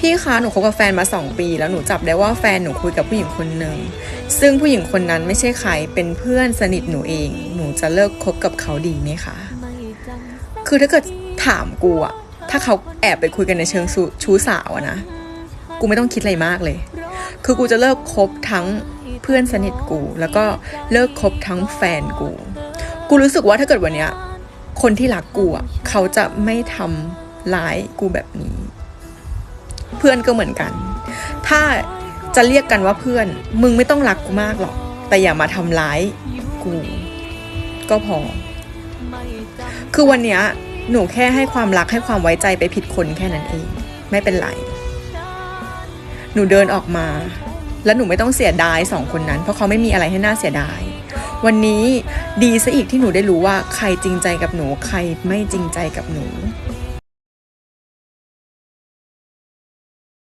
พี่คะหนูคบกับแฟนมาสองปี แล้วหนูจับได้ว่าแฟนหนูคุยกับผู้หญิงคนหนึ่งซึ่งผู้หญิงคนนั้นไม่ใช่ใครเป็นเพื่อนสนิทหนูเอง หนูจะเลิกคบกับเขาดีไหมคะ คือถ้าเกิดถามกูอะถ้าเขาแอบไปคุยกันในเชิงชูชู้สาวอะนะกูไม่ต้องคิดอะไรมากเลย คือกูจะเลิกคบทั้งเพื่อนสนิทกู แล้วก็เลิกคบทั้งแฟนกู กูรู้สึกว่าถ้าเกิดวันเนี้ยคนที่รักกูอะเขาจะไม่ทำร้ายกูแบบนี้ เพื่อนก็เหมือนกัน ถ้าจะเรียกกันว่าเพื่อน มึงไม่ต้องรักกูมากหรอก แต่อย่ามาทำร้ายกู ก็พอ คือวันเนี้ยหนูแค่ให้ความรักให้ความไว้ใจไปผิดคนแค่นั้นเอง ไม่เป็นไร หนูเดินออกมา แล้วหนูไม่ต้องเสียดายสองคนนั้น เพราะเขาไม่มีอะไรให้น่าเสียดาย วันนี้ดีซะอีกที่หนูได้รู้ว่าใครจริงใจกับหนู ใครไม่จริงใจกับหนู